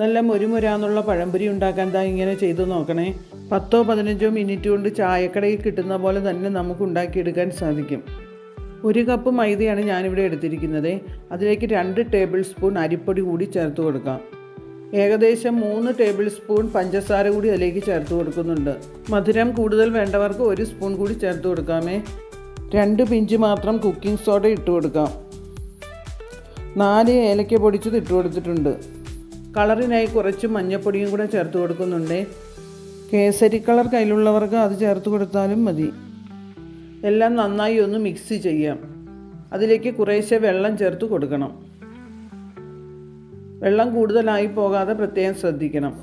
നല്ല മുരുമുരാന്നുള്ള പഴംപൊരി ഉണ്ടാക്കാൻ ദാ ഇങ്ങനെ ചെയ്തു നോക്കണേ. പത്തോ പതിനഞ്ചോ മിനിറ്റ് കൊണ്ട് ചായക്കടയിൽ കിട്ടുന്ന പോലെ തന്നെ നമുക്ക് ഉണ്ടാക്കിയെടുക്കാൻ സാധിക്കും. ഒരു കപ്പ് മൈദയാണ് ഞാനിവിടെ എടുത്തിരിക്കുന്നത്. അതിലേക്ക് രണ്ട് ടേബിൾ സ്പൂൺ അരിപ്പൊടി കൂടി ചേർത്ത് കൊടുക്കാം. ഏകദേശം മൂന്ന് ടേബിൾ സ്പൂൺ പഞ്ചസാര കൂടി അതിലേക്ക് ചേർത്ത് കൊടുക്കുന്നുണ്ട്. മധുരം കൂടുതൽ വേണ്ടവർക്ക് ഒരു സ്പൂൺ കൂടി ചേർത്ത് കൊടുക്കാമേ. രണ്ട് പിഞ്ച് മാത്രം കുക്കിംഗ് സോഡ ഇട്ട് കൊടുക്കാം. നാല് ഏലക്ക പൊടിച്ചത് ഇട്ട് കൊടുത്തിട്ടുണ്ട്. കളറിനായി കുറച്ച് മഞ്ഞപ്പൊടിയും കൂടെ ചേർത്ത് കൊടുക്കുന്നുണ്ട്. കേസരി കളർ കയ്യിലുള്ളവർക്ക് അത് ചേർത്ത് കൊടുത്താലും മതി. എല്ലാം നന്നായി ഒന്ന് മിക്സ് ചെയ്യാം. അതിലേക്ക് കുറേശ്ശെ വെള്ളം ചേർത്ത് കൊടുക്കണം. വെള്ളം കൂടുതലായി പോകാതെ പ്രത്യേകം ശ്രദ്ധിക്കണം.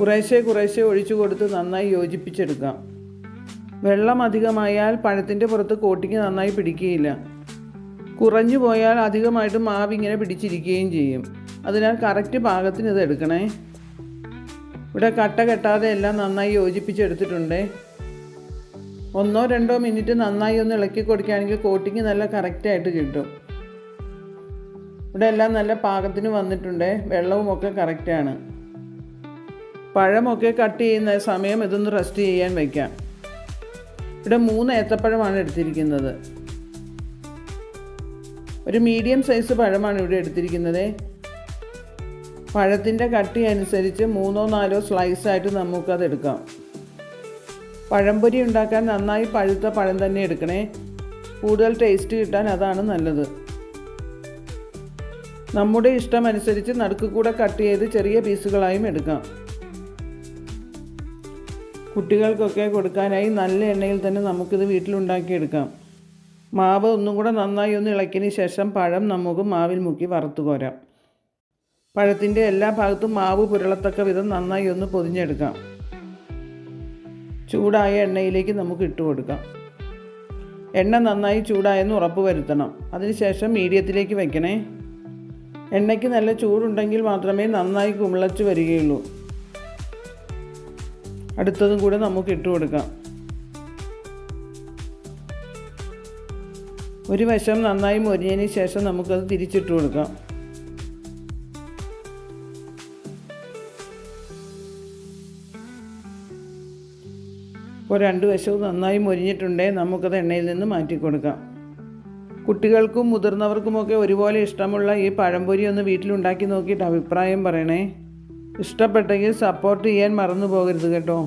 കുറേശ്ശെ കുറേശ്ശെ ഒഴിച്ചു കൊടുത്ത് നന്നായി യോജിപ്പിച്ചെടുക്കാം. വെള്ളം അധികമായാൽ പഴത്തിന്റെ പുറത്ത് കോട്ടിക്ക് നന്നായി പിടിക്കുകയില്ല. കുറഞ്ഞു പോയാൽ അധികമായിട്ട് മാവ് ഇങ്ങനെ പിടിച്ചിരിക്കുകയും ചെയ്യും. അതിനാൽ കറക്റ്റ് പാകത്തിന് ഇത് എടുക്കണേ. ഇവിടെ കട്ട കെട്ടാതെ എല്ലാം നന്നായി യോജിപ്പിച്ചെടുത്തിട്ടുണ്ട്. ഒന്നോ രണ്ടോ മിനിറ്റ് നന്നായി ഒന്ന് ഇളക്കി കൊടുക്കുകയാണെങ്കിൽ കോട്ടിങ് നല്ല കറക്റ്റായിട്ട് കിട്ടും. ഇവിടെ എല്ലാം നല്ല പാകത്തിന് വന്നിട്ടുണ്ട്. വെള്ളവുമൊക്കെ കറക്റ്റാണ് പഴമൊക്കെ കട്ട് ചെയ്യുന്ന സമയം ഇതൊന്ന് റെസ്റ്റ് ചെയ്യാൻ വയ്ക്കാം ഇവിടെ മൂന്ന് ഏത്തപ്പഴമാണ് എടുത്തിരിക്കുന്നത്. ഒരു മീഡിയം സൈസ് പഴമാണ് ഇവിടെ എടുത്തിരിക്കുന്നത്. പഴത്തിന്റെ കട്ടി അനുസരിച്ച് മൂന്നോ നാലോ സ്ലൈസ് ആയിട്ട് നമുക്കത് എടുക്കാം. പഴംപൊരി ഉണ്ടാക്കാൻ നന്നായി പഴുത്ത പഴം തന്നെ എടുക്കണേ. കൂടുതൽ ടേസ്റ്റ് കിട്ടാൻ അതാണ് നല്ലത്. നമ്മുടെ ഇഷ്ടമനുസരിച്ച് നടുക്ക് കൂടെ കട്ട് ചെയ്ത് ചെറിയ പീസുകളായും എടുക്കാം. കുട്ടികൾക്കൊക്കെ കൊടുക്കാനായി നല്ല എണ്ണയിൽ തന്നെ നമുക്കിത് വീട്ടിലുണ്ടാക്കിയെടുക്കാം മാവ് ഒന്നും കൂടെ നന്നായി ഒന്ന് ഇളക്കിയതിന് ശേഷം പഴം നമുക്ക് മാവിൽ മുക്കി വറുത്ത് കോരാം. പഴത്തിന്റെ എല്ലാ ഭാഗത്തും മാവ് പുരളത്തക്ക വിധം നന്നായി ഒന്ന് പൊതിഞ്ഞെടുക്കാം. ചൂടായ എണ്ണയിലേക്ക് നമുക്ക് ഇട്ട് കൊടുക്കാം. എണ്ണ നന്നായി ചൂടായെന്ന് ഉറപ്പ് വരുത്തണം. അതിനുശേഷം മീഡിയത്തിലേക്ക് വയ്ക്കണേ എണ്ണയ്ക്ക് നല്ല ചൂടുണ്ടെങ്കിൽ മാത്രമേ നന്നായി കുമിളച്ച് വരികയുള്ളൂ. അടുത്തതും കൂടെ നമുക്ക് ഇട്ട് കൊടുക്കാം. ഒരു വശം നന്നായി മൊരിഞ്ഞതിന് ശേഷം നമുക്കത് തിരിച്ചിട്ട് കൊടുക്കാം. ഇപ്പോൾ രണ്ട് വശവും നന്നായി മൊരിഞ്ഞിട്ടുണ്ടേ നമുക്കത് എണ്ണയിൽ നിന്ന് മാറ്റി കൊടുക്കാം. കുട്ടികൾക്കും മുതിർന്നവർക്കുമൊക്കെ ഒരുപോലെ ഇഷ്ടമുള്ള ഈ പഴംപൊരി ഒന്ന് വീട്ടിലുണ്ടാക്കി നോക്കിയിട്ട് അഭിപ്രായം പറയണേ. ഇഷ്ടപ്പെട്ടെങ്കിൽ സപ്പോർട്ട് ചെയ്യാൻ മറന്നു പോകരുത് കേട്ടോ.